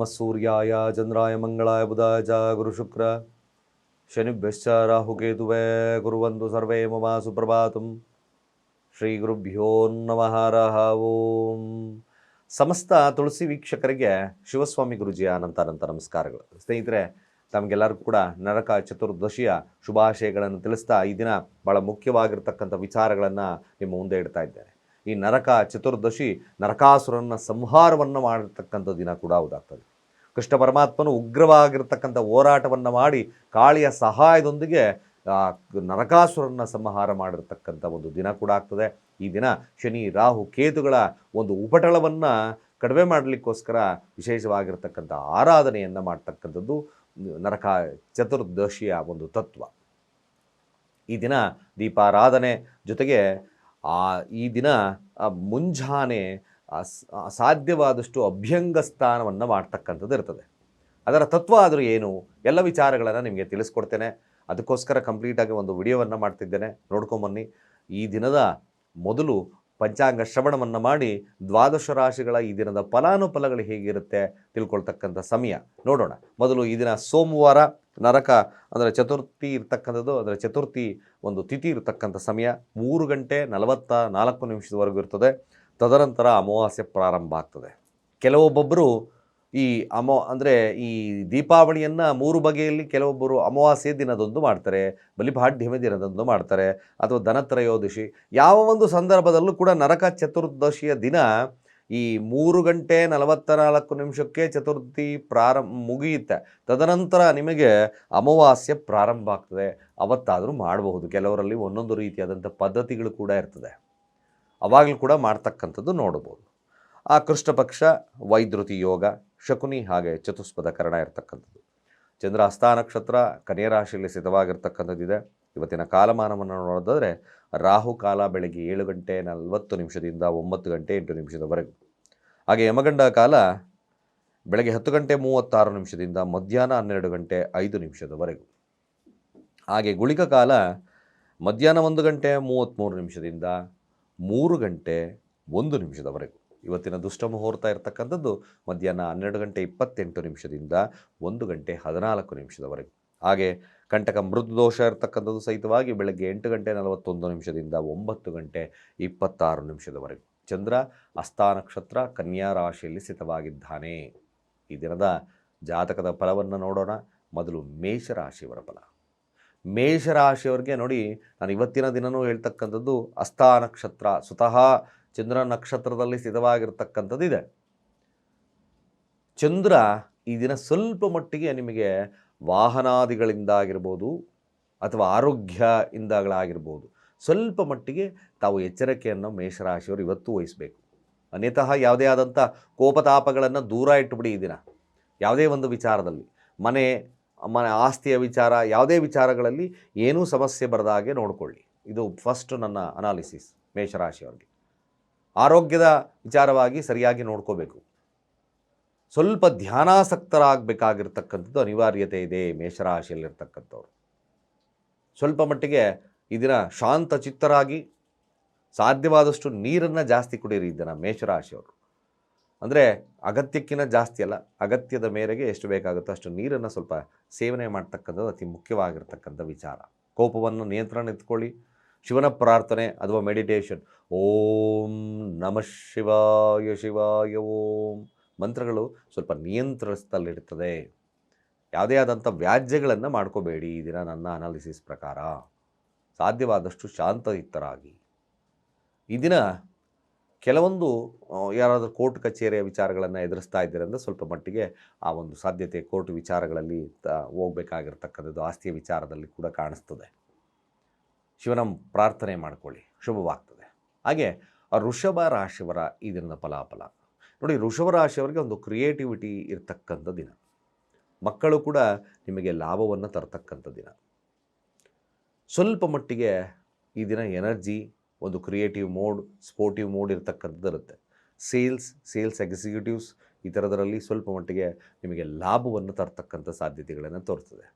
ನಮಃ ಸೂರ್ಯಾಯ ಚಂದ್ರಾಯ ಮಂಗಳಾಯ ಬುಧಾಯ ಚ ಗುರುಶುಕ್ರ ಶನಿಭ್ಯಶ್ಚ ರಾಹುಕೇತುವೇ ಕುರುವಂತು ಸರ್ವೇ ಮಮ ಸುಪ್ರಭಾತಂ ಶ್ರೀ ಗುರುಭ್ಯೋ ನಮಃ ಓಂ ಸಮಸ್ತ ತುಳಸಿ ವೀಕ್ಷಕರಿಗೆ ಶಿವಸ್ವಾಮಿ ಗುರುಜಿಯ ಅನಂತ ಅನಂತ ನಮಸ್ಕಾರಗಳು. ಸ್ನೇಹಿತರೆ, ತಮಗೆಲ್ಲರಿಗೂ ಕೂಡ ನರಕ ಚತುರ್ದಶಿಯ ಶುಭಾಶಯಗಳನ್ನು ತಿಳಿಸ್ತಾ ಈ ದಿನ ಭಾಳ ಮುಖ್ಯವಾಗಿರ್ತಕ್ಕಂಥ ವಿಚಾರಗಳನ್ನು ನಿಮ್ಮ ಮುಂದೆ ಇಡ್ತಾ ಇದ್ದೇನೆ. ಈ ನರಕ ಚತುರ್ದಶಿ ನರಕಾಸುರನ ಸಂಹಾರವನ್ನು ಮಾಡಿರ್ತಕ್ಕಂಥ ದಿನ ಕೂಡ ಹೌದಾಗ್ತದೆ ಕೃಷ್ಣ ಪರಮಾತ್ಮನು ಉಗ್ರವಾಗಿರ್ತಕ್ಕಂಥ ಹೋರಾಟವನ್ನು ಮಾಡಿ ಕಾಳಿಯ ಸಹಾಯದೊಂದಿಗೆ ನರಕಾಸುರನ್ನ ನರಕಾಸುರನ ಸಂಹಾರ ಮಾಡಿರ್ತಕ್ಕಂಥ ಒಂದು ದಿನ ಕೂಡ ಆಗ್ತದೆ. ಈ ದಿನ ಶನಿ, ರಾಹು, ಕೇತುಗಳ ಒಂದು ಉಪಟಳವನ್ನು ಕಡಿಮೆ ಮಾಡಲಿಕ್ಕೋಸ್ಕರ ವಿಶೇಷವಾಗಿರ್ತಕ್ಕಂಥ ಆರಾಧನೆಯನ್ನು ಮಾಡ್ತಕ್ಕಂಥದ್ದು ನರಕ ಚತುರ್ದಶಿಯ ಒಂದು ತತ್ವ. ಈ ದಿನ ದೀಪಾರಾಧನೆ ಜೊತೆಗೆ, ಆ, ಈ ದಿನ ಮುಂಜಾನೆ ಸಾಧ್ಯವಾದಷ್ಟು ಅಭ್ಯಂಗ ಸ್ಥಾನವನ್ನು ಮಾಡ್ತಕ್ಕಂಥದ್ದು ಇರ್ತದೆ. ಅದರ ತತ್ವ ಆದರೂ ಏನು? ಎಲ್ಲ ವಿಚಾರಗಳನ್ನು ನಿಮಗೆ ತಿಳಿಸ್ಕೊಡ್ತೇನೆ. ಅದಕ್ಕೋಸ್ಕರ ಕಂಪ್ಲೀಟಾಗಿ ಒಂದು ವಿಡಿಯೋವನ್ನು ಮಾಡ್ತಿದ್ದೇನೆ. ನೋಡ್ಕೊಂಬನ್ನಿ. ಈ ದಿನದ ಮೊದಲು ಪಂಚಾಂಗ ಶ್ರವಣವನ್ನು ಮಾಡಿ ದ್ವಾದಶ ರಾಶಿಗಳ ಈ ದಿನದ ಫಲಾನುಫಲಗಳು ಹೇಗಿರುತ್ತೆ ತಿಳ್ಕೊಳ್ತಕ್ಕಂಥ ಸಮಯ ನೋಡೋಣ. ಮೊದಲು ಈ ದಿನ ಸೋಮವಾರ ನರಕ ಅಂದರೆ ಚತುರ್ಥಿ ಇರ್ತಕ್ಕಂಥದ್ದು. ಅಂದರೆ ಚತುರ್ಥಿ ಒಂದು ತಿಥಿ ಇರತಕ್ಕಂಥ ಸಮಯ. ಮೂರು ಗಂಟೆ ನಲವತ್ತ ನಾಲ್ಕು ನಿಮಿಷದವರೆಗೂ ಇರ್ತದೆ. ತದನಂತರ ಅಮಾವಾಸ್ಯೆ ಪ್ರಾರಂಭ ಆಗ್ತದೆ. ಕೆಲವೊಬ್ಬೊಬ್ಬರು ಈ ಅಮೋ, ಅಂದರೆ ಈ ದೀಪಾವಳಿಯನ್ನು ಮೂರು ಬಗೆಯಲ್ಲಿ ಕೆಲವೊಬ್ಬರು ಅಮಾವಾಸ್ಯೆ ದಿನದೊಂದು ಮಾಡ್ತಾರೆ ಬಲಿಪಾಡ್ಯಮಿ ದಿನದಂದು ಮಾಡ್ತಾರೆ, ಅಥವಾ ಧನತ್ರಯೋದಶಿ. ಯಾವ ಒಂದು ಸಂದರ್ಭದಲ್ಲೂ ಕೂಡ ನರಕ ಚತುರ್ದಶಿಯ ದಿನ ಈ ಮೂರು ಗಂಟೆ ನಲವತ್ತ ನಾಲ್ಕು ನಿಮಿಷಕ್ಕೆ ಚತುರ್ಥಿ ಪ್ರಾರಂಭ ಮುಗಿಯುತ್ತೆ. ತದನಂತರ ನಿಮಗೆ ಅಮಾವಾಸ್ಯೆ ಪ್ರಾರಂಭ ಆಗ್ತದೆ. ಅವತ್ತಾದರೂ ಮಾಡಬಹುದು. ಕೆಲವರಲ್ಲಿ ಒಂದೊಂದು ರೀತಿಯಾದಂಥ ಪದ್ಧತಿಗಳು ಕೂಡ ಇರ್ತದೆ. ಅವಾಗಲೂ ಕೂಡ ಮಾಡ್ತಕ್ಕಂಥದ್ದು ನೋಡ್ಬೋದು. ಆ ಕೃಷ್ಣ ಪಕ್ಷ ವೈದ್ರುತಿ ಯೋಗ, ಶಕುನಿ ಹಾಗೆ ಚತುಷ್ಪದ ಕರಣ ಇರತಕ್ಕಂಥದ್ದು. ಚಂದ್ರ ಅಸ್ಥಾನಕ್ಷತ್ರ ನಕ್ಷತ್ರ, ಕನ್ಯಾ ರಾಶಿಯಲ್ಲಿ ಸ್ಥಿತವಾಗಿರ್ತಕ್ಕಂಥದ್ದಿದೆ ಇವತ್ತಿನ ಕಾಲಮಾನವನ್ನು ನೋಡೋದಾದರೆ, ರಾಹು ಕಾಲ ಬೆಳಗ್ಗೆ ಏಳು ಗಂಟೆ ನಲವತ್ತು ನಿಮಿಷದಿಂದ ಒಂಬತ್ತು ಗಂಟೆ ಎಂಟು ನಿಮಿಷದವರೆಗೂ. ಹಾಗೆ ಯಮಗಂಡ ಕಾಲ ಬೆಳಗ್ಗೆ ಹತ್ತು ಗಂಟೆ ಮೂವತ್ತಾರು ನಿಮಿಷದಿಂದ ಮಧ್ಯಾಹ್ನ ಹನ್ನೆರಡು ಗಂಟೆ ಐದು ನಿಮಿಷದವರೆಗೂ. ಹಾಗೆ ಗುಳಿಕ ಕಾಲ ಮಧ್ಯಾಹ್ನ ಒಂದು ಗಂಟೆ ಮೂವತ್ತ್ಮೂರು ನಿಮಿಷದಿಂದ ಮೂರು ಗಂಟೆ ಒಂದು ನಿಮಿಷದವರೆಗೂ. ಇವತ್ತಿನ ದುಷ್ಟ ಮುಹೂರ್ತ ಇರತಕ್ಕಂಥದ್ದು ಮಧ್ಯಾಹ್ನ ಹನ್ನೆರಡು ಗಂಟೆ ಇಪ್ಪತ್ತೆಂಟು ನಿಮಿಷದಿಂದ ಒಂದು ಗಂಟೆ ಹದಿನಾಲ್ಕು ನಿಮಿಷದವರೆಗೂ. ಹಾಗೆ ಕಂಟಕ ಮೃದು ದೋಷ ಇರತಕ್ಕಂಥದ್ದು ಸಹಿತವಾಗಿ ಬೆಳಗ್ಗೆ ಎಂಟು ಗಂಟೆ ನಲವತ್ತೊಂದು ನಿಮಿಷದಿಂದ ಒಂಬತ್ತು ಗಂಟೆ ಇಪ್ಪತ್ತಾರು ನಿಮಿಷದವರೆಗೂ. ಚಂದ್ರ ಅಸ್ಥಾ ನಕ್ಷತ್ರ ಕನ್ಯಾ ರಾಶಿಯಲ್ಲಿ ಸ್ಥಿತವಾಗಿದ್ದಾನೆ. ಈ ದಿನದ ಜಾತಕದ ಫಲವನ್ನು ನೋಡೋಣ. ಮೊದಲು ಮೇಷರಾಶಿಯವರ ಫಲ. ಮೇಷರಾಶಿಯವರಿಗೆ ನೋಡಿ, ನಾನು ಇವತ್ತಿನ ದಿನವೂ ಹೇಳ್ತಕ್ಕಂಥದ್ದು ಅಸ್ಥಾ ನಕ್ಷತ್ರ ಸ್ವತಃ ಚಂದ್ರ ನಕ್ಷತ್ರದಲ್ಲಿ ಸ್ಥಿತವಾಗಿರ್ತಕ್ಕಂಥದ್ದು ಇದೆ ಚಂದ್ರ ಈ ದಿನ ಸ್ವಲ್ಪ ಮಟ್ಟಿಗೆ ನಿಮಗೆ ವಾಹನಾದಿಗಳಿಂದಾಗಿರ್ಬೋದು ಅಥವಾ ಆರೋಗ್ಯ ಇಂದಾಗಳಾಗಿರ್ಬೋದು ಸ್ವಲ್ಪ ಮಟ್ಟಿಗೆ ತಾವು ಎಚ್ಚರಿಕೆಯನ್ನು ಮೇಷರಾಶಿಯವರು ಇವತ್ತು ವಹಿಸಬೇಕು. ಅನ್ಯತಃ ಯಾವುದೇ ಆದಂಥ ಕೋಪತಾಪಗಳನ್ನು ದೂರ ಇಟ್ಟುಬಿಡಿ ಈ ದಿನ. ಯಾವುದೇ ಒಂದು ವಿಚಾರದಲ್ಲಿ. ಮನೆ ಮನೆ ಆಸ್ತಿಯ ವಿಚಾರ, ಯಾವುದೇ ವಿಚಾರಗಳಲ್ಲಿ ಏನೂ ಸಮಸ್ಯೆ ಬರದ ಹಾಗೆ ನೋಡಿಕೊಳ್ಳಿ. ಇದು ಫಸ್ಟ್ ನನ್ನ ಅನಾಲಿಸಿಸ್ ಮೇಷರಾಶಿಯವರಿಗೆ. ಆರೋಗ್ಯದ ವಿಚಾರವಾಗಿ ಸರಿಯಾಗಿ ನೋಡ್ಕೋಬೇಕು. ಸ್ವಲ್ಪ ಧ್ಯಾನಾಸಕ್ತರಾಗಬೇಕಾಗಿರ್ತಕ್ಕಂಥದ್ದು ಅನಿವಾರ್ಯತೆ ಇದೆ ಮೇಷರಾಶಿಯಲ್ಲಿರ್ತಕ್ಕಂಥವ್ರು. ಸ್ವಲ್ಪ ಮಟ್ಟಿಗೆ ಈ ದಿನ ಶಾಂತ ಚಿತ್ತರಾಗಿ ಸಾಧ್ಯವಾದಷ್ಟು ನೀರನ್ನು ಜಾಸ್ತಿ ಕುಡೀರಿ ಇದನ್ನು ದಿನ ಮೇಷರಾಶಿಯವರು. ಅಂದರೆ ಅಗತ್ಯಕ್ಕಿಂತ ಜಾಸ್ತಿ ಅಲ್ಲ, ಅಗತ್ಯದ ಮೇರೆಗೆ ಎಷ್ಟು ಬೇಕಾಗುತ್ತೋ ಅಷ್ಟು ನೀರನ್ನು ಸ್ವಲ್ಪ ಸೇವನೆ ಮಾಡ್ತಕ್ಕಂಥದ್ದು ಅತಿ ಮುಖ್ಯವಾಗಿರ್ತಕ್ಕಂಥ ವಿಚಾರ. ಕೋಪವನ್ನು ನಿಯಂತ್ರಣ ಇಟ್ಕೊಳ್ಳಿ, ಶಿವನ ಪ್ರಾರ್ಥನೆ ಅಥವಾ ಮೆಡಿಟೇಷನ್ ಓಂ ನಮಃ ಶಿವಾಯ ಶಿವಾಯ ಓಂ. ಮಂತ್ರಗಳು ಸ್ವಲ್ಪ ನಿಯಂತ್ರಿಸ್ತಲ್ಲಿರ್ತದೆ ಯಾವುದೇ ಆದಂಥ ವ್ಯಾಜ್ಯಗಳನ್ನು ಮಾಡ್ಕೋಬೇಡಿ ಈ ದಿನ ನನ್ನ ಅನಾಲಿಸಿಸ್ ಪ್ರಕಾರ. ಸಾಧ್ಯವಾದಷ್ಟು ಶಾಂತಯುಕ್ತರಾಗಿ. ಈ ದಿನ ಕೆಲವೊಂದು ಯಾರಾದರೂ ಕೋರ್ಟ್ ಕಚೇರಿಯ ವಿಚಾರಗಳನ್ನು ಎದುರಿಸ್ತಾ ಇದ್ದೀರಂದ್ರೆ ಸ್ವಲ್ಪ ಮಟ್ಟಿಗೆ ಆ ಒಂದು ಸಾಧ್ಯತೆ ಕೋರ್ಟ್ ವಿಚಾರಗಳಲ್ಲಿ ಹೋಗಬೇಕಾಗಿರ್ತಕ್ಕಂಥದ್ದು ಆಸ್ತಿಯ ವಿಚಾರದಲ್ಲಿ ಕೂಡ ಕಾಣಿಸ್ತದೆ. ಶಿವನ ಪ್ರಾರ್ಥನೆ ಮಾಡ್ಕೊಳ್ಳಿ. ಶುಭವಾಗ್ತದೆ. ಹಾಗೆ ಋಷಭ ರಾಶಿಯವರ ಈ ದಿನದ ಫಲಾಫಲ. ನೋಡಿ ಋಷಭ ರಾಶಿಯವರಿಗೆ ಒಂದು ಕ್ರಿಯೇಟಿವಿಟಿ ಇರತಕ್ಕಂಥ ದಿನ. ಮಕ್ಕಳು ಕೂಡ ನಿಮಗೆ ಲಾಭವನ್ನು ತರತಕ್ಕಂಥ ದಿನ. ಸ್ವಲ್ಪ ಮಟ್ಟಿಗೆ ಈ ದಿನ ಎನರ್ಜಿ ಒಂದು ಕ್ರಿಯೇಟಿವ್ ಮೋಡ್ ಸ್ಪೋರ್ಟಿವ್ ಮೋಡ್ ಇರತಕ್ಕಂಥದ್ದು ಇರುತ್ತೆ. ಸೇಲ್ಸ್ ಸೇಲ್ಸ್ ಎಕ್ಸಿಕ್ಯೂಟಿವ್ಸ್ ಈ ಥರದರಲ್ಲಿ ಸ್ವಲ್ಪ ಮಟ್ಟಿಗೆ ನಿಮಗೆ ಲಾಭವನ್ನು ತರ್ತಕ್ಕಂಥ ಸಾಧ್ಯತೆಗಳನ್ನು ತೋರಿಸ್ತದೆ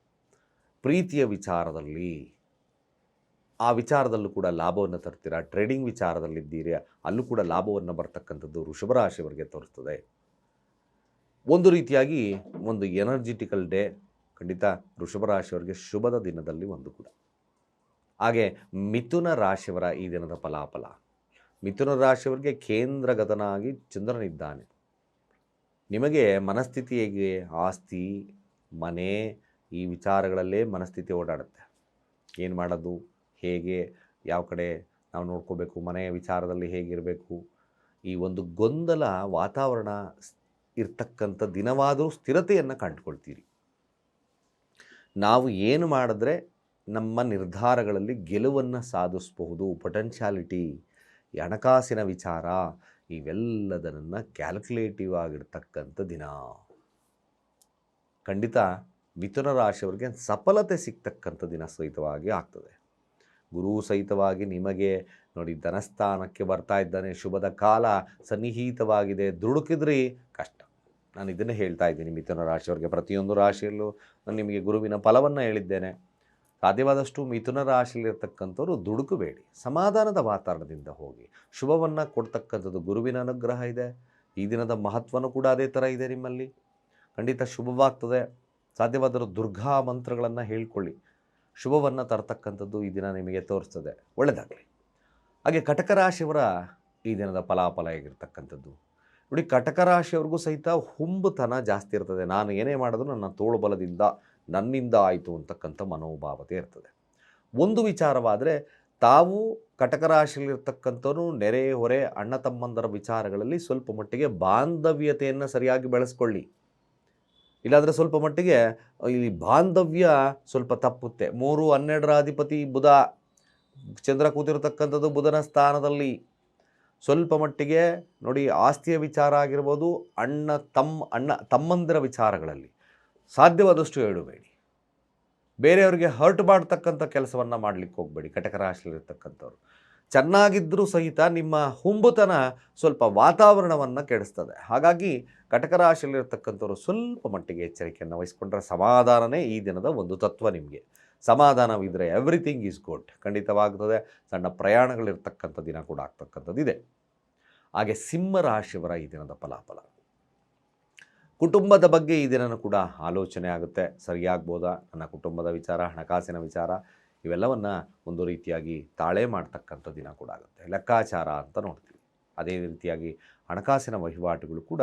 ಪ್ರೀತಿಯ ವಿಚಾರದಲ್ಲಿ, ಆ ವಿಚಾರದಲ್ಲೂ ಕೂಡ ಲಾಭವನ್ನು ತರ್ತೀರಾ? ಟ್ರೇಡಿಂಗ್ ವಿಚಾರದಲ್ಲಿದ್ದೀರಿ, ಅಲ್ಲೂ ಕೂಡ ಲಾಭವನ್ನು ಬರ್ತಕ್ಕಂಥದ್ದು ವೃಷಭ ರಾಶಿಯವರಿಗೆ ತೋರಿಸ್ತದೆ ಒಂದು ರೀತಿಯಾಗಿ ಒಂದು ಎನರ್ಜಿಟಿಕಲ್ ಡೇ ಖಂಡಿತ ವೃಷಭ ರಾಶಿಯವರಿಗೆ ಶುಭದ ದಿನದಲ್ಲಿ ಒಂದು ಕೂಡ. ಹಾಗೆ ಮಿಥುನ ರಾಶಿಯವರ ಈ ದಿನದ ಫಲಾಫಲ. ಮಿಥುನ ರಾಶಿಯವರಿಗೆ ಕೇಂದ್ರಗತನಾಗಿ ಚಂದ್ರನಿದ್ದಾನೆ ನಿಮಗೆ ಮನಸ್ಥಿತಿ ಹೇಗೆ ಆಸ್ತಿ, ಮನೆ, ಈ ವಿಚಾರಗಳಲ್ಲೇ ಮನಸ್ಥಿತಿ ಓಡಾಡುತ್ತೆ. ಏನು ಮಾಡೋದು? ಹೇಗೆ? ಯಾವ ಕಡೆ ನಾವು ನೋಡ್ಕೋಬೇಕು? ಮನೆಯ ವಿಚಾರದಲ್ಲಿ ಹೇಗಿರಬೇಕು? ಈ ಒಂದು ಗೊಂದಲ ವಾತಾವರಣ ಇರ್ತಕ್ಕಂಥ ದಿನವಾದರೂ ಸ್ಥಿರತೆಯನ್ನು ಕಂಡುಕೊಳ್ತೀರಿ. ನಾವು ಏನು ಮಾಡಿದ್ರೆ ನಮ್ಮ ನಿರ್ಧಾರಗಳಲ್ಲಿ ಗೆಲುವನ್ನು ಸಾಧಿಸಬಹುದು. ಪೊಟೆನ್ಷಿಯಾಲಿಟಿ ಹಣಕಾಸಿನ ವಿಚಾರ, ಇವೆಲ್ಲದನ್ನು ಕ್ಯಾಲ್ಕುಲೇಟಿವ್ ಆಗಿರ್ತಕ್ಕಂಥ ದಿನ. ಖಂಡಿತ ಮಿಥುನ ರಾಶಿಯವರಿಗೆ ಸಫಲತೆ ಸಿಗ್ತಕ್ಕಂಥ ದಿನ ಸಹಿತವಾಗಿ ಆಗ್ತದೆ. ಗುರು ಸಹಿತವಾಗಿ ನಿಮಗೆ ನೋಡಿ ಧನಸ್ಥಾನಕ್ಕೆ ಬರ್ತಾ ಇದ್ದಾನೆ, ಶುಭದ ಕಾಲ ಸನ್ನಿಹಿತವಾಗಿದೆ, ದುಡುಕಿದ್ರಿ ಕಷ್ಟ. ನಾನು ಇದನ್ನೇ ಹೇಳ್ತಾ ಇದ್ದೀನಿ ಮಿಥುನ ರಾಶಿಯವರಿಗೆ ಪ್ರತಿಯೊಂದು ರಾಶಿಯಲ್ಲೂ ನಾನು ನಿಮಗೆ ಗುರುವಿನ ಫಲವನ್ನು ಹೇಳಿದ್ದೇನೆ. ಸಾಧ್ಯವಾದಷ್ಟು ಮಿಥುನ ರಾಶಿಯಲ್ಲಿರ್ತಕ್ಕಂಥವ್ರು ದುಡುಕಬೇಡಿ. ಸಮಾಧಾನದ ವಾತಾವರಣದಿಂದ ಹೋಗಿ. ಶುಭವನ್ನು ಕೊಡ್ತಕ್ಕಂಥದ್ದು ಗುರುವಿನ ಅನುಗ್ರಹ ಇದೆ. ಈ ದಿನದ ಮಹತ್ವನೂ ಕೂಡ ಅದೇ ಥರ ಇದೆ ನಿಮ್ಮಲ್ಲಿ. ಖಂಡಿತ ಶುಭವಾಗ್ತದೆ. ಸಾಧ್ಯವಾದರೂ ದುರ್ಗಾ ಮಂತ್ರಗಳನ್ನು ಹೇಳ್ಕೊಳ್ಳಿ. ಶುಭವನ್ನು ತರ್ತಕ್ಕಂಥದ್ದು ಈ ದಿನ ನಿಮಗೆ ತೋರಿಸ್ತದೆ. ಒಳ್ಳೆಯದಾಗಲಿ ಹಾಗೆ ಕಟಕ ರಾಶಿಯವರ ಈ ದಿನದ ಫಲಾಫಲ ಆಗಿರ್ತಕ್ಕಂಥದ್ದು ನೋಡಿ, ಕಟಕ ರಾಶಿಯವ್ರಿಗೂ ಸಹಿತ ಹುಂಬುತನ ಜಾಸ್ತಿ ಇರ್ತದೆ. ನಾನು ಏನೇ ಮಾಡಿದ್ರು ನನ್ನ ತೋಳು ಬಲದಿಂದ ನನ್ನಿಂದ ಆಯಿತು ಅಂತಕ್ಕಂಥ ಮನೋಭಾವತೆ ಇರ್ತದೆ. ಒಂದು ವಿಚಾರವಾದರೆ ತಾವು ಕಟಕರಾಶಿಯಲ್ಲಿರ್ತಕ್ಕಂಥವ್ರು ನೆರೆ, ಹೊರೆ, ಅಣ್ಣ, ತಮ್ಮಂದರ ವಿಚಾರಗಳಲ್ಲಿ ಸ್ವಲ್ಪ ಮಟ್ಟಿಗೆ ಬಾಂಧವ್ಯತೆಯನ್ನು ಸರಿಯಾಗಿ ಬೆಳೆಸ್ಕೊಳ್ಳಿ. ಇಲ್ಲಾಂದರೆ ಸ್ವಲ್ಪ ಮಟ್ಟಿಗೆ ಈ ಬಾಂಧವ್ಯ ಸ್ವಲ್ಪ ತಪ್ಪುತ್ತೆ. ಮೂರು ಹನ್ನೆರಡರ ಅಧಿಪತಿ ಬುಧ, ಚಂದ್ರ ಕೂತಿರತಕ್ಕಂಥದ್ದು ಬುಧನ ಸ್ಥಾನದಲ್ಲಿ. ಸ್ವಲ್ಪ ಮಟ್ಟಿಗೆ ನೋಡಿ ಆಸ್ತಿಯ ವಿಚಾರ ಆಗಿರ್ಬೋದು, ಅಣ್ಣ ತಮ್ಮ ಅಣ್ಣ, ತಮ್ಮಂದಿರ ವಿಚಾರಗಳಲ್ಲಿ. ಸಾಧ್ಯವಾದಷ್ಟು ಹೇಳಬೇಡಿ. ಬೇರೆಯವರಿಗೆ ಹರ್ಟ್ ಮಾಡ್ತಕ್ಕಂಥ ಕೆಲಸವನ್ನು ಮಾಡಲಿಕ್ಕೆ ಹೋಗಬೇಡಿ ಕಟಕ ರಾಶಿಯಲ್ಲಿರ್ತಕ್ಕಂಥವ್ರು ಚೆನ್ನಾಗಿದ್ದರೂ ಸಹಿತ ನಿಮ್ಮ ಹುಂಬುತನ ಸ್ವಲ್ಪ ವಾತಾವರಣವನ್ನು ಕೆಡಿಸ್ತದೆ. ಹಾಗಾಗಿ ಕಟಕ ರಾಶಿಯಲ್ಲಿರ್ತಕ್ಕಂಥವ್ರು ಸ್ವಲ್ಪ ಮಟ್ಟಿಗೆ ಎಚ್ಚರಿಕೆಯನ್ನು ವಹಿಸ್ಕೊಂಡ್ರೆ ಸಮಾಧಾನನೇ ಈ ದಿನದ ಒಂದು ತತ್ವ ನಿಮಗೆ. ಸಮಾಧಾನವಿದ್ದರೆ ಎವ್ರಿಥಿಂಗ್ ಈಸ್ ಗುಡ್ ಖಂಡಿತವಾಗ್ತದೆ, ಸಣ್ಣ ಪ್ರಯಾಣಗಳಿರ್ತಕ್ಕಂಥ ದಿನ ಕೂಡ ಆಗ್ತಕ್ಕಂಥದ್ದಿದೆ. ಹಾಗೆ ಸಿಂಹ ರಾಶಿಯವರ ಈ ದಿನದ ಫಲಾಫಲ. ಕುಟುಂಬದ ಬಗ್ಗೆ ಈ ದಿನನೂ ಕೂಡ ಆಲೋಚನೆ ಆಗುತ್ತೆ. ಸರಿಯಾಗ್ಬೋದಾ? ನನ್ನ ಕುಟುಂಬದ ವಿಚಾರ, ಹಣಕಾಸಿನ ವಿಚಾರ, ಇವೆಲ್ಲವನ್ನು ಒಂದು ರೀತಿಯಾಗಿ ತಾಳೆ ಮಾಡ್ತಕ್ಕಂಥ ದಿನ ಕೂಡ ಆಗುತ್ತೆ. ಲೆಕ್ಕಾಚಾರ ಅಂತ ನೋಡ್ತೀವಿ. ಅದೇ ರೀತಿಯಾಗಿ ಹಣಕಾಸಿನ ವಹಿವಾಟುಗಳು ಕೂಡ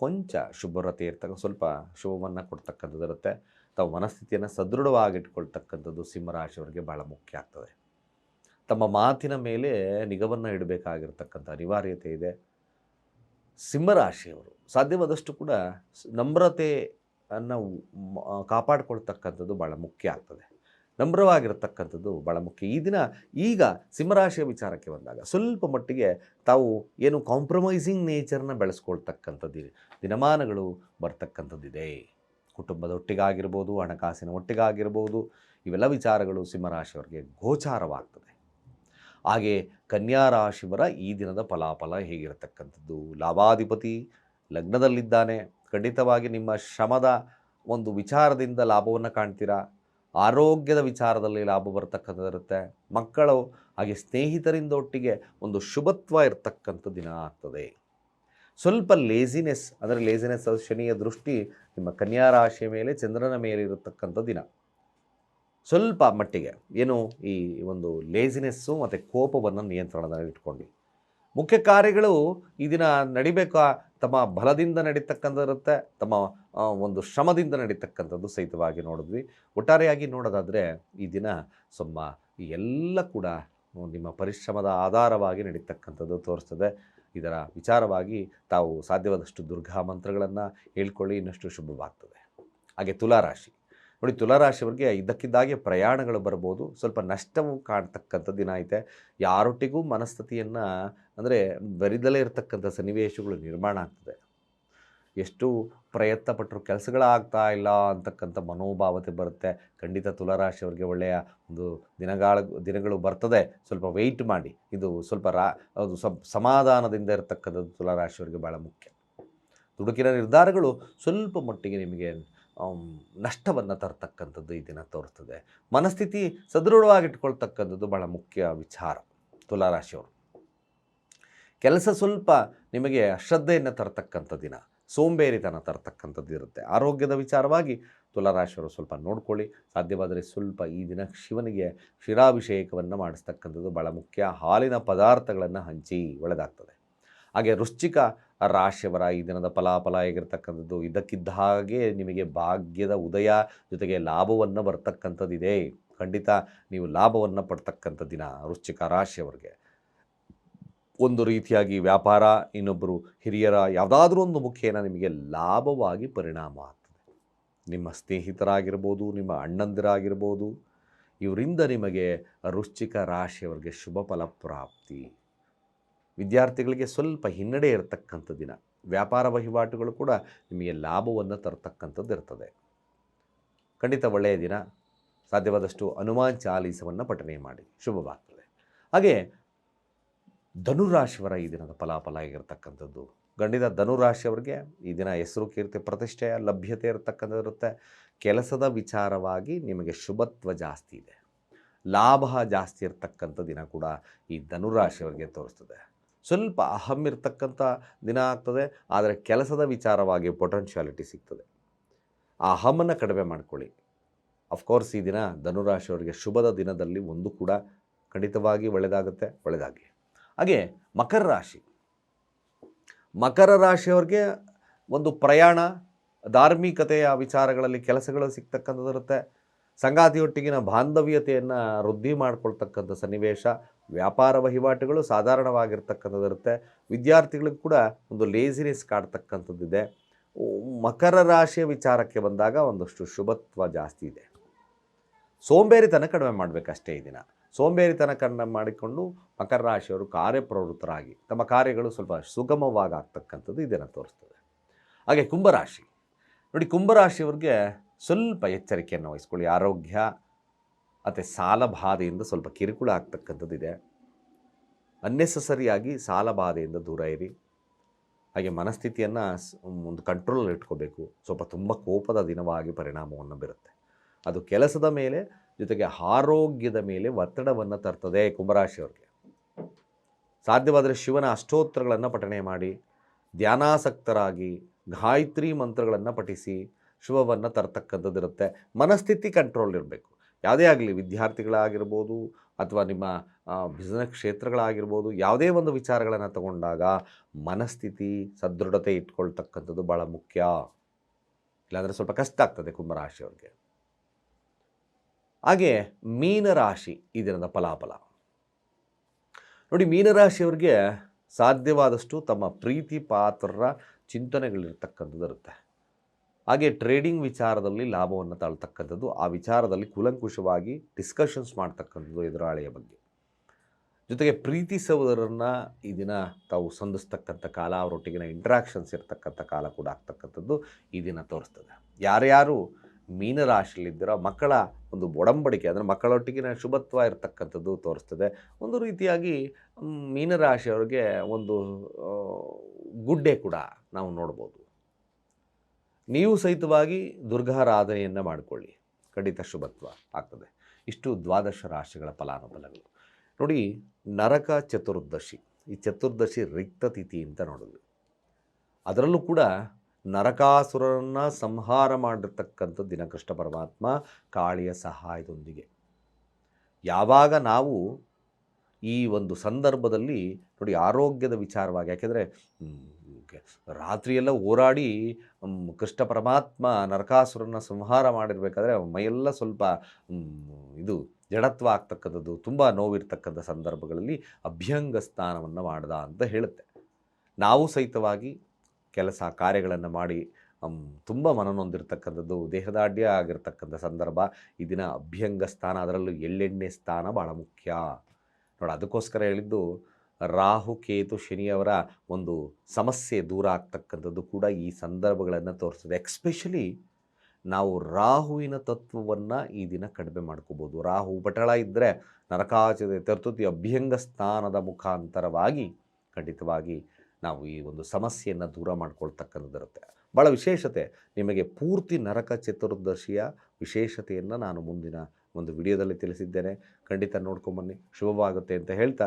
ಕೊಂಚ ಶುಭ್ರತೆ ಇರ್ತಕ್ಕ, ಸ್ವಲ್ಪ ಶುಭವನ್ನು ಕೊಡ್ತಕ್ಕಂಥದ್ದು ಇರುತ್ತೆ. ತಾವು ಮನಸ್ಥಿತಿಯನ್ನು ಸದೃಢವಾಗಿಟ್ಕೊಳ್ತಕ್ಕಂಥದ್ದು ಸಿಂಹರಾಶಿಯವರಿಗೆ ಭಾಳ ಮುಖ್ಯ ಆಗ್ತದೆ. ತಮ್ಮ ಮಾತಿನ ಮೇಲೆ ನಿಗವನ್ನು ಇಡಬೇಕಾಗಿರ್ತಕ್ಕಂಥ ಅನಿವಾರ್ಯತೆ ಇದೆ. ಸಿಂಹರಾಶಿಯವರು ಸಾಧ್ಯವಾದಷ್ಟು ಕೂಡ ಕಾಪಾಡಿಕೊಳ್ತಕ್ಕಂಥದ್ದು ಆ, ಕಾಪಾಡ್ಕೊಳ್ತಕ್ಕಂಥದ್ದು ಭಾಳ ಮುಖ್ಯ ಆಗ್ತದೆ. ನಮ್ರವಾಗಿರತಕ್ಕಂಥದ್ದು ಭಾಳ ಮುಖ್ಯ. ಈ ದಿನ ಈಗ ಸಿಂಹರಾಶಿಯ ವಿಚಾರಕ್ಕೆ ಬಂದಾಗ ಸ್ವಲ್ಪ ಮಟ್ಟಿಗೆ ತಾವು ಏನು ಕಾಂಪ್ರಮೈಸಿಂಗ್ ನೇಚರ್ನ ಬೆಳೆಸ್ಕೊಳ್ತಕ್ಕಂಥದ್ದು ದಿನಮಾನಗಳು ಬರ್ತಕ್ಕಂಥದ್ದಿದೆ. ಕುಟುಂಬದ ಒಟ್ಟಿಗಾಗಿರ್ಬೋದು ಹಣಕಾಸಿನ ಒಟ್ಟಿಗಾಗಿರ್ಬೋದು ಇವೆಲ್ಲ ವಿಚಾರಗಳು ಸಿಂಹರಾಶಿಯವರಿಗೆ ಗೋಚಾರವಾಗ್ತದೆ. ಹಾಗೆ ಕನ್ಯಾ ರಾಶಿಯವರ ಈ ದಿನದ ಫಲಾಫಲ ಹೇಗಿರತಕ್ಕಂಥದ್ದು? ಲಾಭಾಧಿಪತಿ ಲಗ್ನದಲ್ಲಿದ್ದಾನೆ. ಖಂಡಿತವಾಗಿ ನಿಮ್ಮ ಶ್ರಮದ ಒಂದು ವಿಚಾರದಿಂದ ಲಾಭವನ್ನು ಕಾಣ್ತೀರಾ? ಆರೋಗ್ಯದ ವಿಚಾರದಲ್ಲಿ ಲಾಭ ಬರ್ತಕ್ಕಂಥದ್ದಿರುತ್ತೆ. ಮಕ್ಕಳು ಹಾಗೆ ಸ್ನೇಹಿತರಿಂದ ಒಟ್ಟಿಗೆ ಒಂದು ಶುಭತ್ವ ಇರತಕ್ಕಂಥ ದಿನ ಆಗ್ತದೆ. ಸ್ವಲ್ಪ ಲೇಸಿನೆಸ್ ಅಂದರೆ ಲೇಸಿನೆಸ್ ಶನಿಯ ದೃಷ್ಟಿ ನಿಮ್ಮ ಕನ್ಯಾ ರಾಶಿಯ ಮೇಲೆ, ಚಂದ್ರನ ಮೇಲೆ ಇರತಕ್ಕಂಥ ದಿನ. ಸ್ವಲ್ಪ ಮಟ್ಟಿಗೆ ಏನು ಈ ಒಂದು ಲೇಸಿನೆಸ್ಸು ಮತ್ತು ಕೋಪವನ್ನು ನಿಯಂತ್ರಣದಲ್ಲಿ ಇಟ್ಕೊಂಡು. ಮುಖ್ಯ ಕಾರ್ಯಗಳು ಈ ದಿನ ನಡಿಬೇಕಾ. ತಮ್ಮ ಬಲದಿಂದ ನಡೀತಕ್ಕಂಥದ್ದಿರುತ್ತೆ. ತಮ್ಮ ಒಂದು ಶ್ರಮದಿಂದ ನಡೀತಕ್ಕಂಥದ್ದು ಸಹಿತವಾಗಿ ನೋಡಿದ್ವಿ. ಒಟ್ಟಾರೆಯಾಗಿ ನೋಡೋದಾದರೆ ಈ ದಿನ ಈ ಎಲ್ಲ ಕೂಡ ನಿಮ್ಮ ಪರಿಶ್ರಮದ ಆಧಾರವಾಗಿ ನಡೀತಕ್ಕಂಥದ್ದು ತೋರಿಸ್ತದೆ. ಇದರ ವಿಚಾರವಾಗಿ ತಾವು ಸಾಧ್ಯವಾದಷ್ಟು ದುರ್ಗಾ ಮಂತ್ರಗಳನ್ನು ಹೇಳ್ಕೊಳ್ಳಿ. ಇನ್ನಷ್ಟು ಶುಭವಾಗ್ತದೆ. ಹಾಗೆ ತುಲಾರಾಶಿ. ನೋಡಿ, ತುಲಾರಾಶಿಯವರಿಗೆ ಇದ್ದಕ್ಕಿದ್ದಾಗೆ ಪ್ರಯಾಣಗಳು ಬರ್ಬೋದು. ಸ್ವಲ್ಪ ನಷ್ಟವು ಕಾಣ್ತಕ್ಕಂಥ ದಿನ ಐತೆ. ಯಾರೊಟ್ಟಿಗೂ ಮನಸ್ಥಿತಿಯನ್ನು, ಅಂದರೆ ಬರಿದಲೇ ಇರತಕ್ಕಂಥ ಸನ್ನಿವೇಶಗಳು ನಿರ್ಮಾಣ ಆಗ್ತದೆ. ಎಷ್ಟು ಪ್ರಯತ್ನ ಪಟ್ಟರು ಕೆಲಸಗಳಾಗ್ತಾ ಇಲ್ಲ ಅಂತಕ್ಕಂಥ ಮನೋಭಾವತೆ ಬರುತ್ತೆ. ಖಂಡಿತ ತುಲಾರಾಶಿಯವರಿಗೆ ಒಳ್ಳೆಯ ಒಂದು ದಿನಗಳ, ದಿನಗಳು ಬರ್ತದೆ. ಸ್ವಲ್ಪ ವೆಯ್ಟ್ ಮಾಡಿ. ಇದು ಸ್ವಲ್ಪ ರಾ, ಅದು ಸ್ವಲ್ಪ ಸಮಾಧಾನದಿಂದ ಇರತಕ್ಕಂಥದ್ದು ತುಲಾರಾಶಿಯವರಿಗೆ ಭಾಳ ಮುಖ್ಯ. ದುಡುಕಿನ ನಿರ್ಧಾರಗಳು ಸ್ವಲ್ಪ ಮಟ್ಟಿಗೆ ನಿಮಗೆ ನಷ್ಟವನ್ನು ತರ್ತಕ್ಕಂಥದ್ದು ಈ ದಿನ ತೋರಿಸ್ತದೆ ಮನಸ್ಥಿತಿ ಸದೃಢವಾಗಿಟ್ಕೊಳ್ತಕ್ಕಂಥದ್ದು ಭಾಳ ಮುಖ್ಯ ವಿಚಾರ ತುಲಾರಾಶಿಯವರು. ಕೆಲಸ ಸ್ವಲ್ಪ ನಿಮಗೆ ಅಶ್ರದ್ಧೆಯನ್ನು ತರತಕ್ಕಂಥ ದಿನ, ಸೋಂಬೇರಿತನ ತರತಕ್ಕಂಥದ್ದು ಇರುತ್ತೆ. ಆರೋಗ್ಯದ ವಿಚಾರವಾಗಿ ತುಲಾರಾಶಿಯವರು ಸ್ವಲ್ಪ ನೋಡ್ಕೊಳ್ಳಿ. ಸಾಧ್ಯವಾದರೆ ಸ್ವಲ್ಪ ಈ ದಿನ ಶಿವನಿಗೆ ಶಿರಾಭಿಷೇಕವನ್ನು ಮಾಡಿಸ್ತಕ್ಕಂಥದ್ದು ಭಾಳ ಮುಖ್ಯ. ಹಾಲಿನ ಪದಾರ್ಥಗಳನ್ನು ಹಂಚಿ ಒಳ್ಳೆದಾಗ್ತದೆ ಹಾಗೆ ವೃಶ್ಚಿಕ ರಾಶಿಯವರ ಈ ದಿನದ ಫಲಾಫಲ ಆಗಿರ್ತಕ್ಕಂಥದ್ದು. ಇದಕ್ಕಿದ್ದ ಹಾಗೆ ನಿಮಗೆ ಭಾಗ್ಯದ ಉದಯ ಜೊತೆಗೆ ಲಾಭವನ್ನು ಬರ್ತಕ್ಕಂಥದ್ದಿದೆ. ಖಂಡಿತ ನೀವು ಲಾಭವನ್ನು ಪಡ್ತಕ್ಕಂಥ ದಿನ ವೃಶ್ಚಿಕ ರಾಶಿಯವರಿಗೆ. ಒಂದು ರೀತಿಯಾಗಿ ವ್ಯಾಪಾರ ಇನ್ನೊಬ್ಬರು ಹಿರಿಯರ ಯಾವುದಾದ್ರೂ ಒಂದು ಮುಖೇನ ನಿಮಗೆ ಲಾಭವಾಗಿ ಪರಿಣಾಮ ಆಗ್ತದೆ. ನಿಮ್ಮ ಸ್ನೇಹಿತರಾಗಿರ್ಬೋದು, ನಿಮ್ಮ ಅಣ್ಣಂದಿರಾಗಿರ್ಬೋದು, ಇವರಿಂದ ನಿಮಗೆ ವೃಶ್ಚಿಕ ರಾಶಿಯವರಿಗೆ ಶುಭ ಫಲ ಪ್ರಾಪ್ತಿ. ವಿದ್ಯಾರ್ಥಿಗಳಿಗೆ ಸ್ವಲ್ಪ ಹಿನ್ನಡೆ ಇರತಕ್ಕಂಥ ದಿನ. ವ್ಯಾಪಾರ ವಹಿವಾಟುಗಳು ಕೂಡ ನಿಮಗೆ ಲಾಭವನ್ನು ತರತಕ್ಕಂಥದ್ದು ಇರ್ತದೆ. ಖಂಡಿತ ಒಳ್ಳೆಯ ದಿನ. ಸಾಧ್ಯವಾದಷ್ಟು ಹನುಮಾನ್ ಚಾಲೀಸವನ್ನು ಪಠನೆ ಮಾಡಿ. ಶುಭವಾಗ್ತದೆ. ಹಾಗೆ ಧನುರಾಶಿಯವರ ಈ ದಿನದ ಫಲಾಫಲ ಆಗಿರ್ತಕ್ಕಂಥದ್ದು. ಗಂಡಿದ ಧನುರಾಶಿಯವರಿಗೆ ಈ ದಿನ ಹೆಸರು, ಕೀರ್ತಿ, ಪ್ರತಿಷ್ಠೆಯ ಲಭ್ಯತೆ ಇರತಕ್ಕಂಥದ್ದು ಇರುತ್ತೆ. ಕೆಲಸದ ವಿಚಾರವಾಗಿ ನಿಮಗೆ ಶುಭತ್ವ ಜಾಸ್ತಿ ಇದೆ. ಲಾಭ ಜಾಸ್ತಿ ಇರತಕ್ಕಂಥ ದಿನ ಕೂಡ ಈ ಧನುರಾಶಿಯವರಿಗೆ ತೋರಿಸ್ತದೆ. ಸ್ವಲ್ಪ ಅಹಂ ಇರ್ತಕ್ಕಂಥ ದಿನ ಆಗ್ತದೆ, ಆದರೆ ಕೆಲಸದ ವಿಚಾರವಾಗಿ ಪೊಟೆನ್ಷಿಯಾಲಿಟಿ ಸಿಗ್ತದೆ. ಆ ಅಹಮನ್ನು ಕಡಿಮೆ ಮಾಡಿಕೊಳ್ಳಿ. ಅಫ್ಕೋರ್ಸ್ ಈ ದಿನ ಧನುರಾಶಿಯವರಿಗೆ ಶುಭದ ದಿನದಲ್ಲಿ ಒಂದು ಕೂಡ ಖಂಡಿತವಾಗಿ ಒಳ್ಳೆಯದಾಗುತ್ತೆ ಒಳ್ಳೆಯದಾಗಿ ಹಾಗೆ ಮಕರ ರಾಶಿ. ಮಕರ ರಾಶಿಯವ್ರಿಗೆ ಒಂದು ಪ್ರಯಾಣ, ಧಾರ್ಮಿಕತೆಯ ವಿಚಾರಗಳಲ್ಲಿ ಕೆಲಸಗಳು ಸಿಗ್ತಕ್ಕಂಥದ್ದು ಇರುತ್ತೆ ಸಂಗಾತಿಯೊಟ್ಟಿಗಿನ ಬಾಂಧವ್ಯತೆಯನ್ನು ವೃದ್ಧಿ ಮಾಡಿಕೊಳ್ತಕ್ಕಂಥ ಸನ್ನಿವೇಶ ವ್ಯಾಪಾರ ವಹಿವಾಟುಗಳು ಸಾಧಾರಣವಾಗಿರ್ತಕ್ಕಂಥದ್ದಿರುತ್ತೆ. ವಿದ್ಯಾರ್ಥಿಗಳಿಗೆ ಕೂಡ ಒಂದು ಲೇಸಿನೆಸ್ ಕಾಡ್ತಕ್ಕಂಥದ್ದಿದೆ. ಮಕರ ರಾಶಿಯ ವಿಚಾರಕ್ಕೆ ಬಂದಾಗ ಒಂದಷ್ಟು ಶುಭತ್ವ ಜಾಸ್ತಿ ಇದೆ. ಸೋಂಬೇರಿತನ ಕಡಿಮೆ ಮಾಡಬೇಕಷ್ಟೇ ಈ ದಿನ. ಸೋಂಬೇರಿತನ ಕಡಿಮೆ ಮಾಡಿಕೊಂಡು ಮಕರ ರಾಶಿಯವರು ಕಾರ್ಯಪ್ರವೃತ್ತರಾಗಿ ತಮ್ಮ ಕಾರ್ಯಗಳು ಸ್ವಲ್ಪ ಸುಗಮವಾಗಿ ಆಗ್ತಕ್ಕಂಥದ್ದು ಇದನ್ನು ತೋರಿಸ್ತದೆ. ಹಾಗೆ ಕುಂಭರಾಶಿ ನೋಡಿ ಕುಂಭರಾಶಿಯವ್ರಿಗೆ ಸ್ವಲ್ಪ ಎಚ್ಚರಿಕೆಯನ್ನು ವಹಿಸ್ಕೊಳ್ಳಿ. ಆರೋಗ್ಯ ಮತ್ತು ಸಾಲ ಬಾಧೆಯಿಂದ ಸ್ವಲ್ಪ ಕಿರುಕುಳ ಆಗ್ತಕ್ಕಂಥದ್ದಿದೆ ಅನ್ನೆಸಸರಿಯಾಗಿ ಸಾಲ ಬಾಧೆಯಿಂದ ದೂರ ಇರಿ. ಹಾಗೆ ಮನಸ್ಥಿತಿಯನ್ನು ಒಂದು ಕಂಟ್ರೋಲಲ್ಲಿ ಇಟ್ಕೋಬೇಕು. ಸ್ವಲ್ಪ ತುಂಬ ಕೋಪದ ದಿನವಾಗಿ ಪರಿಣಾಮವನ್ನು ಬೀರುತ್ತೆ. ಅದು ಕೆಲಸದ ಮೇಲೆ ಜೊತೆಗೆ ಆರೋಗ್ಯದ ಮೇಲೆ ಒತ್ತಡವನ್ನು ತರ್ತದೆ ಕುಂಭರಾಶಿಯವ್ರಿಗೆ. ಸಾಧ್ಯವಾದರೆ ಶಿವನ ಅಷ್ಟೋತ್ತರಗಳನ್ನು ಪಠಣೆ ಮಾಡಿ, ಧ್ಯಾನಾಸಕ್ತರಾಗಿ ಗಾಯತ್ರಿ ಮಂತ್ರಗಳನ್ನು ಪಠಿಸಿ ಶುಭವನ್ನು ತರ್ತಕ್ಕಂಥದ್ದಿರುತ್ತೆ. ಮನಸ್ಥಿತಿ ಕಂಟ್ರೋಲ್ ಇರಬೇಕು. ಯಾವುದೇ ಆಗಲಿ ವಿದ್ಯಾರ್ಥಿಗಳಾಗಿರ್ಬೋದು ಅಥವಾ ನಿಮ್ಮ ಬಿಸ್ನೆಸ್ ಕ್ಷೇತ್ರಗಳಾಗಿರ್ಬೋದು ಯಾವುದೇ ಒಂದು ವಿಚಾರಗಳನ್ನು ತಗೊಂಡಾಗ ಮನಸ್ಥಿತಿ, ಸದೃಢತೆ ಇಟ್ಕೊಳ್ತಕ್ಕಂಥದ್ದು ಭಾಳ ಮುಖ್ಯ. ಇಲ್ಲಾಂದರೆ ಸ್ವಲ್ಪ ಕಷ್ಟ ಆಗ್ತದೆ ಕುಂಭರಾಶಿಯವ್ರಿಗೆ ಹಾಗೆ ಮೀನರಾಶಿ ಈ ದಿನದ ಫಲಾಫಲ. ನೋಡಿ ಮೀನರಾಶಿಯವ್ರಿಗೆ ಸಾಧ್ಯವಾದಷ್ಟು ತಮ್ಮ ಪ್ರೀತಿ ಪಾತ್ರರ ಚಿಂತನೆಗಳಿರ್ತಕ್ಕಂಥದ್ದು ಇರುತ್ತೆ. ಹಾಗೆ ಟ್ರೇಡಿಂಗ್ ವಿಚಾರದಲ್ಲಿ ಲಾಭವನ್ನು ತಾಳ್ತಕ್ಕಂಥದ್ದು, ಆ ವಿಚಾರದಲ್ಲಿ ಕೂಲಂಕುಷವಾಗಿ ಡಿಸ್ಕಷನ್ಸ್ ಮಾಡ್ತಕ್ಕಂಥದ್ದು ಎದುರಾಳಿಯ ಬಗ್ಗೆ. ಜೊತೆಗೆ ಪ್ರೀತಿ ಸಹೋದರರನ್ನ ಈ ದಿನ ತಾವು ಸಂಧಿಸ್ತಕ್ಕಂಥ ಕಾಲ, ಅವರೊಟ್ಟಿಗಿನ ಇಂಟ್ರಾಕ್ಷನ್ಸ್ ಇರ್ತಕ್ಕಂಥ ಕಾಲ ಕೂಡ ಆಗ್ತಕ್ಕಂಥದ್ದು ಈ ದಿನ ತೋರಿಸ್ತದೆ. ಯಾರ್ಯಾರು ಮೀನರಾಶಿಯಲ್ಲಿದ್ದೀರೋ, ಮಕ್ಕಳ ಒಂದು ಒಡಂಬಡಿಕೆ ಅಂದರೆ ಮಕ್ಕಳೊಟ್ಟಿಗಿನ ಶುಭತ್ವ ಇರತಕ್ಕಂಥದ್ದು ತೋರಿಸ್ತದೆ. ಒಂದು ರೀತಿಯಾಗಿ ಮೀನರಾಶಿಯವ್ರಿಗೆ ಒಂದು ಗುಡ್ಡೆ ಕೂಡ ನಾವು ನೋಡ್ಬೋದು. ನೀವು ಸಹಿತವಾಗಿ ದುರ್ಗಾರಾಧನೆಯನ್ನು ಮಾಡಿಕೊಳ್ಳಿ. ಖಂಡಿತ ಶುಭತ್ವ ಆಗ್ತದೆ. ಇಷ್ಟು ದ್ವಾದಶ ರಾಶಿಗಳ ಫಲಾನುಫಲಗಳು ನೋಡಿ, ನರಕ ಚತುರ್ದಶಿ. ಈ ಚತುರ್ದಶಿ ರಿಕ್ತ ತಿಥಿ ಅಂತ ನೋಡೋದು. ಅದರಲ್ಲೂ ಕೂಡ ನರಕಾಸುರನ್ನು ಸಂಹಾರ ಮಾಡಿರ್ತಕ್ಕಂಥ ದಿನ ಕೃಷ್ಣ ಪರಮಾತ್ಮ ಕಾಳಿಯ ಸಹಾಯದೊಂದಿಗೆ. ಯಾವಾಗ ನಾವು ಈ ಒಂದು ಸಂದರ್ಭದಲ್ಲಿ ನೋಡಿ ಆರೋಗ್ಯದ ವಿಚಾರವಾಗಿ, ಯಾಕೆಂದರೆ ರಾತ್ರಿಯೆಲ್ಲ ಹೋರಾಡಿ ಮ್, ಕೃಷ್ಣ ಪರಮಾತ್ಮ ನರಕಾಸುರನ ಸಂಹಾರ ಮಾಡಿರಬೇಕಾದ್ರೆ ಮೈಯೆಲ್ಲ ಸ್ವಲ್ಪ ಇದು ಜಡತ್ವ ಆಗ್ತಕ್ಕಂಥದ್ದು ತುಂಬ ನೋವಿರ್ತಕ್ಕಂಥ ಸಂದರ್ಭಗಳಲ್ಲಿ ಅಭ್ಯಂಗ ಸ್ನಾನವನ್ನು ಮಾಡ್ದ ಅಂತ ಹೇಳುತ್ತೆ. ನಾವು ಸಹಿತವಾಗಿ ಕೆಲಸ ಕಾರ್ಯಗಳನ್ನು ಮಾಡಿ ತುಂಬ ಮನನೊಂದಿರ್ತಕ್ಕಂಥದ್ದು ದೇಹದಾಢ್ಯ ಆಗಿರ್ತಕ್ಕಂಥ ಸಂದರ್ಭ ಈ ದಿನ ಅಭ್ಯಂಗ ಸ್ಥಾನ ಅದರಲ್ಲೂ ಎಳ್ಳೆಣ್ಣೆ ಸ್ಥಾನ ಭಾಳ ಮುಖ್ಯ. ನೋಡಿ ಅದಕ್ಕೋಸ್ಕರ ಹೇಳಿದ್ದು ರಾಹು, ಕೇತು, ಶನಿಯವರ ಒಂದು ಸಮಸ್ಯೆ ದೂರ ಆಗ್ತಕ್ಕಂಥದ್ದು ಕೂಡ ಈ ಸಂದರ್ಭಗಳನ್ನು ತೋರಿಸ್ತದೆ. ಎಕ್ಸ್ಪೆಷಲಿ ನಾವು ರಾಹುವಿನ ತತ್ವವನ್ನು ಈ ದಿನ ಕಡಿಮೆ ಮಾಡ್ಕೋಬೋದು. ರಾಹು ಪಟಳ ಇದ್ದರೆ ನರಕಾಚದ ತರ್ತುತಿ ಅಭ್ಯಂಗ ಸ್ಥಾನದ ಮುಖಾಂತರವಾಗಿ ಖಂಡಿತವಾಗಿ ನಾವು ಈ ಒಂದು ಸಮಸ್ಯೆಯನ್ನು ದೂರ ಮಾಡ್ಕೊಳ್ತಕ್ಕಂಥದ್ದಿರುತ್ತೆ ಭಾಳ ವಿಶೇಷತೆ, ನಿಮಗೆ ಪೂರ್ತಿ ನರಕ ಚತುರ್ದಶಿಯ ವಿಶೇಷತೆಯನ್ನು ನಾನು ಮುಂದಿನ ಒಂದು ವಿಡಿಯೋದಲ್ಲಿ ತಿಳಿಸಿದ್ದೇನೆ. ಖಂಡಿತ ನೋಡ್ಕೊಂಬನ್ನಿ ಶುಭವಾಗುತ್ತೆ ಅಂತ ಹೇಳ್ತಾ